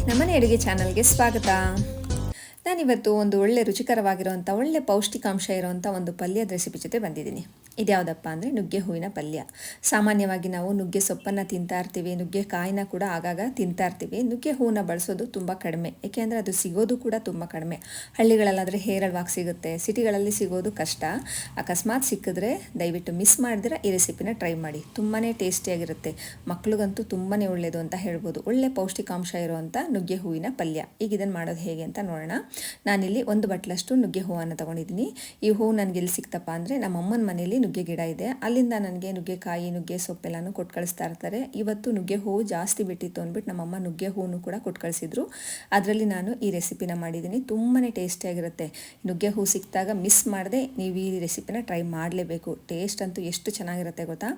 ನಮ್ಮನೆ ಅಡುಗೆ ಚಾನಲ್ಗೆ ಸ್ವಾಗತ. ನಾನಿವತ್ತು ಒಂದು ಒಳ್ಳೆ ರುಚಿಕರವಾಗಿರುವಂಥ, ಒಳ್ಳೆ ಪೌಷ್ಟಿಕಾಂಶ ಇರುವಂಥ ಒಂದು ಪಲ್ಯದ ರೆಸಿಪಿ ಜೊತೆ ಬಂದಿದ್ದೀನಿ. ಇದ್ಯಾವುದಪ್ಪ ಅಂದರೆ ನುಗ್ಗೆ ಹೂವಿನ ಪಲ್ಯ. ಸಾಮಾನ್ಯವಾಗಿ ನಾವು ನುಗ್ಗೆ ಸೊಪ್ಪನ್ನು ತಿಂತಾ ಇರ್ತೀವಿ, ನುಗ್ಗೆ ಕಾಯಿನ ಕೂಡ ಆಗಾಗ ತಿಂತಾ ಇರ್ತೀವಿ. ನುಗ್ಗೆ ಹೂವನ್ನ ಬಳಸೋದು ತುಂಬ ಕಡಿಮೆ. ಏಕೆಂದರೆ ಅದು ಸಿಗೋದು ಕೂಡ ತುಂಬ ಕಡಿಮೆ. ಹಳ್ಳಿಗಳಲ್ಲಾದರೆ ಹೇರಳವಾಗಿ ಸಿಗುತ್ತೆ, ಸಿಟಿಗಳಲ್ಲಿ ಸಿಗೋದು ಕಷ್ಟ. ಅಕಸ್ಮಾತ್ ಸಿಕ್ಕಿದ್ರೆ ದಯವಿಟ್ಟು ಮಿಸ್ ಮಾಡಿದ್ರೆ ಈ ರೆಸಿಪಿನ ಟ್ರೈ ಮಾಡಿ. ತುಂಬಾ ಟೇಸ್ಟಿಯಾಗಿರುತ್ತೆ ಮಕ್ಳಿಗಂತೂ ತುಂಬಾ ಒಳ್ಳೆಯದು ಅಂತ ಹೇಳ್ಬೋದು. ಒಳ್ಳೆ ಪೌಷ್ಟಿಕಾಂಶ ಇರುವಂಥ ನುಗ್ಗೆ ಹೂವಿನ ಪಲ್ಯ. ಈಗ ಇದನ್ನು ಮಾಡೋದು ಹೇಗೆ ಅಂತ ನೋಡೋಣ. ನಾನಿಲ್ಲಿ ಒಂದು ಬಟ್ಲಷ್ಟು ನುಗ್ಗೆ ಹೂವನ್ನು ತೊಗೊಂಡಿದ್ದೀನಿ. ಈ ಹೂವು ನನಗೆ ಎಲ್ಲಿ ಸಿಕ್ತಪ್ಪ ಅಂದರೆ ನಮ್ಮ ಅಮ್ಮನ ಮನೆಯಲ್ಲಿ ನುಗ್ಗೆ ಗಿಡ ಇದೆ. ಅಲ್ಲಿಂದ ನನಗೆ ನುಗ್ಗೆಕಾಯಿ ನುಗ್ಗೆ ಸೊಪ್ಪೆಲ್ಲನೂ ಕೊಟ್ಟು ಕಳಿಸ್ತಾ ಇರ್ತಾರೆ ಇವತ್ತು ನುಗ್ಗೆ ಹೂವು ಜಾಸ್ತಿ ಬಿಟ್ಟಿತ್ತು ಅಂದ್ಬಿಟ್ಟು ನಮ್ಮಮ್ಮ ನುಗ್ಗೆ ಹೂವನ್ನು ಕೂಡ ಕೊಟ್ಟು ಕಳಿಸಿದ್ರು. ಅದರಲ್ಲಿ ನಾನು ಈ ರೆಸಿಪಿನ ಮಾಡಿದ್ದೀನಿ. ತುಂಬಾ ಟೇಸ್ಟಿಯಾಗಿರುತ್ತೆ. ನುಗ್ಗೆ ಹೂವು ಸಿಕ್ಕಿದಾಗ ಮಿಸ್ ಮಾಡದೆ ನೀವು ಈ ರೆಸಿಪಿನ ಟ್ರೈ ಮಾಡಲೇಬೇಕು. ಟೇಸ್ಟ್ ಅಂತೂ ಎಷ್ಟು ಚೆನ್ನಾಗಿರುತ್ತೆ ಗೊತ್ತಾ?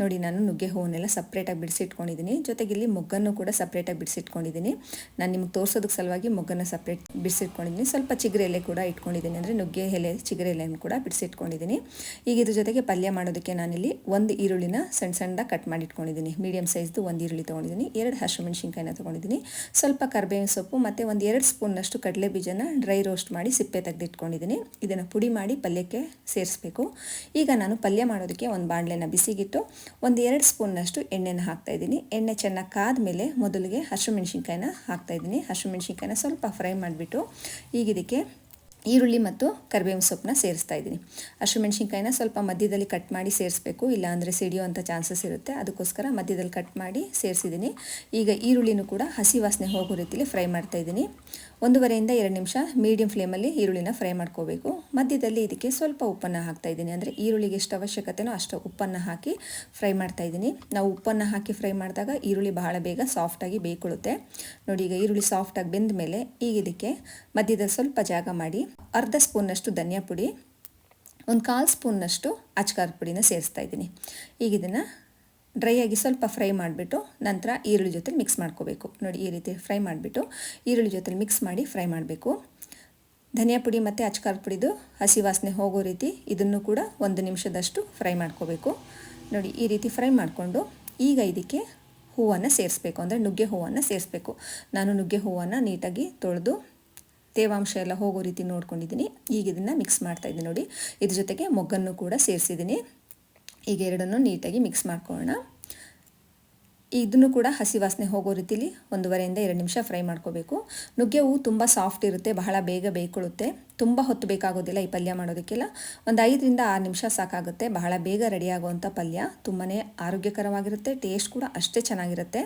ನೋಡಿ, ನಾನು ನುಗ್ಗೆ ಹೂವನ್ನೆಲ್ಲ ಸಪ್ರೇಟಾಗಿ ಬಿಡಿಸಿಟ್ಕೊಂಡಿದ್ದೀನಿ. ಜೊತೆಗೆ ಇಲ್ಲಿ ಮೊಗ್ಗನ್ನು ಕೂಡ ಸಪ್ರೇಟಾಗಿ ಬಿಡಿಸಿಟ್ಕೊಂಡಿದ್ದೀನಿ. ನಾನು ನಿಮ್ಗೆ ತೋರಿಸೋದಕ್ಕೆ ಸಲುವಾಗಿ ಮೊಗ್ಗನ್ನು ಸಪ್ರೇಟ್ ಬಿಡಿಸಿಟ್ಕೊಂಡಿದ್ದೀನಿ. ಸ್ವಲ್ಪ ಚಿಗರೆ ಎಲೆ ಕೂಡ ಇಟ್ಕೊಂಡಿದ್ದೀನಿ. ಅಂದರೆ ನುಗ್ಗೆ, ಎಲೆ ಚಿಗರೆ ಎಲೆಯನ್ನು ಕೂಡ ಬಿಡಿಸಿಟ್ಕೊಂಡಿದ್ದೀನಿ. ಈಗ ಇದ್ರ ಜೊತೆಗೆ ಪಲ್ಯ ಮಾಡೋದಕ್ಕೆ ನಾನಿಲ್ಲಿ ಒಂದು ಈರುಳ್ಳಿನ ಸಣ್ಣ ಸಣ್ಣ ಕಟ್ ಮಾಡಿ ಇಟ್ಕೊಂಡಿದ್ದೀನಿ ಮೀಡಿಯಮ್ ಸೈಜ್ದು ಒಂದು ಈರುಳ್ಳಿ ತೊಗೊಂಡಿದ್ದೀನಿ. ಎರಡು ಹಸಿಮೆಣ್ಸಿನ್ಕಾಯಿನ ತೊಗೊಂಡಿದ್ದೀನಿ. ಸ್ವಲ್ಪ ಕರ್ಬೇವಿನ ಸೊಪ್ಪು ಮತ್ತು ಒಂದು ಎರಡು ಸ್ಪೂನ್ನಷ್ಟು ಕಡಲೆ ಬೀಜನ ಡ್ರೈ ರೋಸ್ಟ್ ಮಾಡಿ ಸಿಪ್ಪೆ ತೆಗೆದಿಟ್ಕೊಂಡಿದ್ದೀನಿ. ಇದನ್ನು ಪುಡಿ ಮಾಡಿ ಪಲ್ಯಕ್ಕೆ ಸೇರಿಸ್ಬೇಕು. ಈಗ ನಾನು ಪಲ್ಯ ಮಾಡೋದಕ್ಕೆ ಒಂದು ಬಾಣಲೆನ ಬಿಸಿಗಿಟ್ಟು ಒಂದು ಎರಡು ಸ್ಪೂನ್ನಷ್ಟು ಎಣ್ಣೆನ ಹಾಕ್ತಾಯಿದ್ದೀನಿ ಎಣ್ಣೆ ಚೆನ್ನಾಗಿ ಕಾದ ಮೇಲೆ ಮೊದಲಿಗೆ ಹಸಿಮೆಣ್ಸಿನ್ಕಾಯಿನ ಹಾಕ್ತಾಯಿದ್ದೀನಿ ಹಸಿಮೆಣ್ಸಿನ್ಕಾಯಿನ ಸ್ವಲ್ಪ ಫ್ರೈ ಮಾಡಿಬಿಟ್ಟು ಈಗ ಇದಕ್ಕೆ ಈರುಳ್ಳಿ ಮತ್ತು ಕರಿಬೇವಿನ ಸೊಪ್ಪನ್ನ ಸೇರಿಸ್ತಾ ಇದ್ದೀನಿ. ಹಸಿಮೆಣ್ಸಿನ್ಕಾಯಿನ ಸ್ವಲ್ಪ ಮಧ್ಯದಲ್ಲಿ ಕಟ್ ಮಾಡಿ ಸೇರಿಸ್ಬೇಕು. ಇಲ್ಲಾಂದರೆ ಸಿಡಿಯುವಂಥ ಚಾನ್ಸಸ್ ಇರುತ್ತೆ. ಅದಕ್ಕೋಸ್ಕರ ಮಧ್ಯದಲ್ಲಿ ಕಟ್ ಮಾಡಿ ಸೇರಿಸಿದ್ದೀನಿ. ಈಗ ಈರುಳ್ಳಿನೂ ಕೂಡ ಹಸಿ ವಾಸನೆ ಹೋಗೋ ರೀತಿಯಲ್ಲಿ ಫ್ರೈ ಮಾಡ್ತಾ ಇದ್ದೀನಿ. ಒಂದೂವರೆಯಿಂದ ಎರಡು ನಿಮಿಷ ಮೀಡಿಯಂ ಫ್ಲೇಮಲ್ಲಿ ಈರುಳ್ಳಿನ ಫ್ರೈ ಮಾಡ್ಕೋಬೇಕು. ಮಧ್ಯದಲ್ಲಿ ಇದಕ್ಕೆ ಸ್ವಲ್ಪ ಉಪ್ಪನ್ನು ಹಾಕ್ತಾ ಇದ್ದೀನಿ. ಅಂದರೆ ಈರುಳ್ಳಿಗೆ ಎಷ್ಟು ಅವಶ್ಯಕತೆನೋ ಅಷ್ಟು ಉಪ್ಪನ್ನು ಹಾಕಿ ಫ್ರೈ ಮಾಡ್ತಾ ಇದ್ದೀನಿ. ನಾವು ಉಪ್ಪನ್ನು ಹಾಕಿ ಫ್ರೈ ಮಾಡಿದಾಗ ಈರುಳ್ಳಿ ಬಹಳ ಬೇಗ ಸಾಫ್ಟಾಗಿ ಬೇಯ್ಕೊಳ್ಳುತ್ತೆ ನೋಡಿ, ಈಗ ಈರುಳ್ಳಿ ಸಾಫ್ಟಾಗಿ ಬೆಂದ ಮೇಲೆ ಈಗ ಇದಕ್ಕೆ ಮಧ್ಯದಲ್ಲಿ ಸ್ವಲ್ಪ ಜಾಗ ಮಾಡಿ ಅರ್ಧ ಸ್ಪೂನ್ನಷ್ಟು ಧನಿಯಾ ಪುಡಿ, ಒಂದು ಕಾಲು ಸ್ಪೂನ್ನಷ್ಟು ಅಚ್ಕಾರ ಪುಡಿನ ಸೇರಿಸ್ತಾ ಇದ್ದೀನಿ. ಈಗ ಇದನ್ನು ಡ್ರೈ ಆಗಿ ಸ್ವಲ್ಪ ಫ್ರೈ ಮಾಡಿಬಿಟ್ಟು ನಂತರ ಈರುಳ್ಳಿ ಜೊತೆ ಮಿಕ್ಸ್ ಮಾಡ್ಕೋಬೇಕು. ನೋಡಿ ಈ ರೀತಿ ಫ್ರೈ ಮಾಡಿಬಿಟ್ಟು ಈರುಳ್ಳಿ ಜೊತೆ ಮಿಕ್ಸ್ ಮಾಡಿ ಫ್ರೈ ಮಾಡಬೇಕು. ಧನಿಯಾ ಪುಡಿ ಮತ್ತು ಅಚ್ಕಾರ ಪುಡಿದು ಹಸಿ ವಾಸನೆ ಹೋಗೋ ರೀತಿ ಇದನ್ನು ಕೂಡ ಒಂದು ನಿಮಿಷದಷ್ಟು ಫ್ರೈ ಮಾಡ್ಕೋಬೇಕು. ನೋಡಿ ಈ ರೀತಿ ಫ್ರೈ ಮಾಡಿಕೊಂಡು ಈಗ ಇದಕ್ಕೆ ಹೂವನ್ನು ಸೇರಿಸ್ಬೇಕು. ಅಂದರೆ ನುಗ್ಗೆ ಹೂವನ್ನು ಸೇರಿಸ್ಬೇಕು. ನಾನು ನುಗ್ಗೆ ಹೂವನ್ನು ನೀಟಾಗಿ ತೊಳೆದು ತೇವಾಂಶ ಎಲ್ಲ ಹೋಗೋ ರೀತಿ ನೋಡ್ಕೊಂಡಿದ್ದೀನಿ. ಈಗ ಇದನ್ನು ಮಿಕ್ಸ್ ಮಾಡ್ತಾಯಿದ್ದೀನಿ ನೋಡಿ. ಇದ್ರ ಜೊತೆಗೆ ಮೊಗ್ಗನ್ನು ಕೂಡ ಸೇರಿಸಿದ್ದೀನಿ. ಈಗ ಎರಡನ್ನೂ ನೀಟಾಗಿ ಮಿಕ್ಸ್ ಮಾಡ್ಕೊಳ್ಳೋಣ. ಇದನ್ನು ಕೂಡ ಹಸಿ ವಾಸನೆ ಹೋಗೋ ರೀತಿಲಿ ಒಂದೂವರೆಯಿಂದ ಎರಡು ನಿಮಿಷ ಫ್ರೈ ಮಾಡ್ಕೋಬೇಕು. ನುಗ್ಗೆ ಹೂವು ತುಂಬ ಸಾಫ್ಟ್ ಇರುತ್ತೆ, ಬಹಳ ಬೇಗ ಬೇಯ್ಕೊಳ್ಳುತ್ತೆ. ತುಂಬ ಹೊತ್ತು ಬೇಕಾಗೋದಿಲ್ಲ ಈ ಪಲ್ಯ ಮಾಡೋದಕ್ಕೆಲ್ಲ. ಒಂದು ಐದರಿಂದ ಆರು ನಿಮಿಷ ಸಾಕಾಗುತ್ತೆ. ಬಹಳ ಬೇಗ ರೆಡಿ ಆಗುವಂಥ ಪಲ್ಯ. ತುಂಬಾ ಆರೋಗ್ಯಕರವಾಗಿರುತ್ತೆ ಟೇಸ್ಟ್ ಕೂಡ ಅಷ್ಟೇ ಚೆನ್ನಾಗಿರುತ್ತೆ.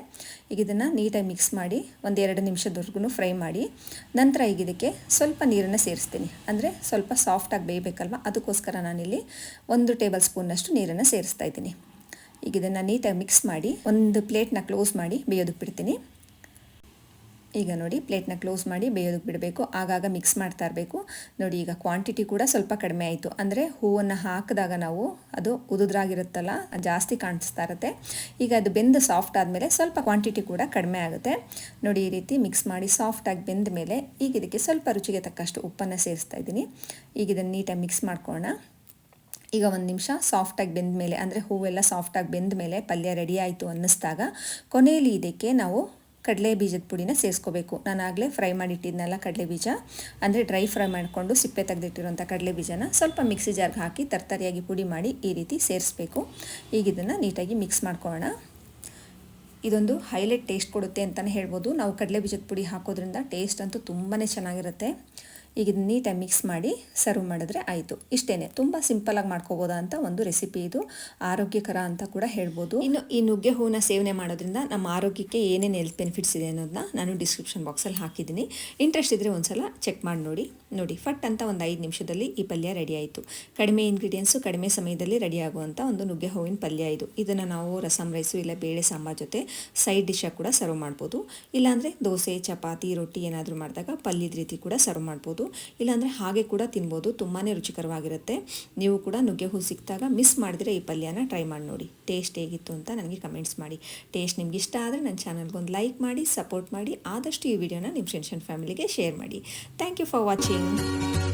ಈಗ ಇದನ್ನು ನೀಟಾಗಿ ಮಿಕ್ಸ್ ಮಾಡಿ ಒಂದು ಎರಡು ನಿಮಿಷದವರೆಗೂ ಫ್ರೈ ಮಾಡಿ. ನಂತರ ಈಗ ಇದಕ್ಕೆ ಸ್ವಲ್ಪ ನೀರನ್ನು ಸೇರಿಸ್ತೀನಿ. ಅಂದರೆ ಸ್ವಲ್ಪ ಸಾಫ್ಟಾಗಿ ಬೇಯಬೇಕಲ್ವ? ಅದಕ್ಕೋಸ್ಕರ ನಾನಿಲ್ಲಿ ಒಂದು ಟೇಬಲ್ ಸ್ಪೂನ್ನಷ್ಟು ನೀರನ್ನು ಸೇರಿಸ್ತಾ ಇದ್ದೀನಿ. ಈಗ ಇದನ್ನು ನೀಟಾಗಿ ಮಿಕ್ಸ್ ಮಾಡಿ ಒಂದು ಪ್ಲೇಟ್ನ ಕ್ಲೋಸ್ ಮಾಡಿ ಬೇಯೋದಕ್ಕೆ ಬಿಡ್ತೀನಿ. ಈಗ ನೋಡಿ ಪ್ಲೇಟ್ನ ಕ್ಲೋಸ್ ಮಾಡಿ ಬೇಯೋದಕ್ಕೆ ಬಿಡಬೇಕು. ಆಗಾಗ ಮಿಕ್ಸ್ ಮಾಡ್ತಾ ಇರಬೇಕು. ನೋಡಿ ಈಗ ಕ್ವಾಂಟಿಟಿ ಕೂಡ ಸ್ವಲ್ಪ ಕಡಿಮೆ ಆಯಿತು. ಅಂದರೆ ಹೂವನ್ನು ಹಾಕಿದಾಗ ನಾವು ಅದು ಉದುದ್ರಾಗಿರುತ್ತಲ್ಲ ಜಾಸ್ತಿ ಕಾಣಿಸ್ತಾ ಇರುತ್ತೆ. ಈಗ ಅದು ಬೆಂದು ಸಾಫ್ಟ್ ಆದಮೇಲೆ ಸ್ವಲ್ಪ ಕ್ವಾಂಟಿಟಿ ಕೂಡ ಕಡಿಮೆ ಆಗುತ್ತೆ. ನೋಡಿ ಈ ರೀತಿ ಮಿಕ್ಸ್ ಮಾಡಿ ಸಾಫ್ಟಾಗಿ ಬೆಂದ ಮೇಲೆ ಈಗ ಇದಕ್ಕೆ ಸ್ವಲ್ಪ ರುಚಿಗೆ ತಕ್ಕಷ್ಟು ಉಪ್ಪನ್ನು ಸೇರಿಸ್ತಾ ಇದ್ದೀನಿ. ಈಗ ಇದನ್ನು ನೀಟಾಗಿ ಮಿಕ್ಸ್ ಮಾಡ್ಕೊಳ್ಳೋಣ ಈಗ ಒಂದು ನಿಮಿಷ ಸಾಫ್ಟಾಗಿ ಬೆಂದ ಮೇಲೆ, ಅಂದರೆ ಹೂವೆಲ್ಲ ಸಾಫ್ಟಾಗಿ ಬೆಂದ ಮೇಲೆ ಪಲ್ಯ ರೆಡಿ ಆಯಿತು ಅನ್ನಿಸ್ದಾಗ ಕೊನೆಯಲ್ಲಿ ಇದಕ್ಕೆ ನಾವು ಕಡಲೆ ಬೀಜದ ಪುಡಿನ ಸೇರಿಸ್ಕೋಬೇಕು. ನಾನು ಆಗಲೇ ಫ್ರೈ ಮಾಡಿಟ್ಟಿದ್ನಲ್ಲ ಕಡಲೆ ಬೀಜ. ಅಂದರೆ ಡ್ರೈ ಫ್ರೈ ಮಾಡಿಕೊಂಡು ಸಿಪ್ಪೆ ತೆಗೆದಿಟ್ಟಿರೋಂಥ ಕಡಲೆ ಬೀಜನ ಸ್ವಲ್ಪ ಮಿಕ್ಸಿ ಜಾರ್ಗೆ ಹಾಕಿ ತರ್ತರಿಯಾಗಿ ಪುಡಿ ಮಾಡಿ ಈ ರೀತಿ ಸೇರಿಸ್ಬೇಕು. ಈಗ ಇದನ್ನು ನೀಟಾಗಿ ಮಿಕ್ಸ್ ಮಾಡ್ಕೊಳ್ಳೋಣ. ಇದೊಂದು ಹೈಲೈಟ್ ಟೇಸ್ಟ್ ಕೊಡುತ್ತೆ ಅಂತಲೇ ಹೇಳ್ಬೋದು. ನಾವು ಕಡಲೆ ಬೀಜದ ಪುಡಿ ಹಾಕೋದ್ರಿಂದ ಟೇಸ್ಟ್ ಅಂತೂ ತುಂಬಾ ಚೆನ್ನಾಗಿರುತ್ತೆ. ಈಗ ನೀಟಾಗಿ ಮಿಕ್ಸ್ ಮಾಡಿ ಸರ್ವ್ ಮಾಡಿದ್ರೆ ಆಯಿತು. ಇಷ್ಟೇ ತುಂಬ ಸಿಂಪಲಾಗಿ ಮಾಡ್ಕೋಬೋದಾ ಅಂತ ಒಂದು ರೆಸಿಪಿ ಇದು. ಆರೋಗ್ಯಕರ ಅಂತ ಕೂಡ ಹೇಳ್ಬೋದು. ಇನ್ನು ಈ ನುಗ್ಗೆ ಹೂವನ್ನ ಸೇವನೆ ಮಾಡೋದ್ರಿಂದ ನಮ್ಮ ಆರೋಗ್ಯಕ್ಕೆ ಏನೇನು ಹೆಲ್ತ್ ಬೆನಿಫಿಟ್ಸ್ ಇದೆ ಅನ್ನೋದನ್ನ ನಾನು ಡಿಸ್ಕ್ರಿಪ್ಷನ್ ಬಾಕ್ಸಲ್ಲಿ ಹಾಕಿದ್ದೀನಿ. ಇಂಟ್ರೆಸ್ಟ್ ಇದ್ದರೆ ಒಂದ್ಸಲ ಚೆಕ್ ಮಾಡಿ ನೋಡಿ. ನೋಡಿ, ಫಟ್ ಅಂತ ಒಂದು ಐದು ನಿಮಿಷದಲ್ಲಿ ಈ ಪಲ್ಯ ರೆಡಿ ಆಯಿತು. ಕಡಿಮೆ ಇಂಗ್ರೀಡಿಯೆಂಟ್ಸು ಕಡಿಮೆ ಸಮಯದಲ್ಲಿ ರೆಡಿ ಆಗುವಂಥ ಒಂದು ನುಗ್ಗೆ ಹೂವಿನ ಪಲ್ಯ ಇದು. ಇದನ್ನು ನಾವು ರಸಮ್ ರೈಸು ಇಲ್ಲ ಬೇಳೆ, ಸಾಂಬಾರ್ ಜೊತೆ ಸೈಡ್ ಡಿಶಾಗಿ ಕೂಡ ಸರ್ವ್ ಮಾಡ್ಬೋದು. ಇಲ್ಲಾಂದರೆ ದೋಸೆ, ಚಪಾತಿ, ರೊಟ್ಟಿ ಏನಾದರೂ ಮಾಡಿದಾಗ ಪಲ್ಯದ ರೀತಿ ಕೂಡ ಸರ್ವ್ ಮಾಡ್ಬೋದು. ಇಲ್ಲಾಂದರೆ ಹಾಗೆ ಕೂಡ ತಿನ್ಬೋದು. ತುಂಬಾ ರುಚಿಕರವಾಗಿರುತ್ತೆ. ನೀವು ಕೂಡ ನುಗ್ಗೆ ಹೂ ಸಿಕ್ಕಿದಾಗ ಮಿಸ್ ಮಾಡಿದರೆ ಈ ಪಲ್ಯನ ಟ್ರೈ ಮಾಡಿ ನೋಡಿ. ಟೇಸ್ಟ್ ಹೇಗಿತ್ತು ಅಂತ ನನಗೆ ಕಮೆಂಟ್ಸ್ ಮಾಡಿ. ಟೇಸ್ಟ್ ನಿಮ್ಗೆ ಇಷ್ಟ ಆದರೆ ನನ್ನ ಚಾನಲ್ಗೆ ಒಂದು ಲೈಕ್ ಮಾಡಿ, ಸಪೋರ್ಟ್ ಮಾಡಿ. ಆದಷ್ಟು ಈ ವಿಡಿಯೋನ ನಿಮ್ಮ ಫ್ರೆಂಡ್ಸ್ ಆ್ಯಂಡ್ ಫ್ಯಾಮಿಲಿಗೆ ಶೇರ್ ಮಾಡಿ. Thank you for watching.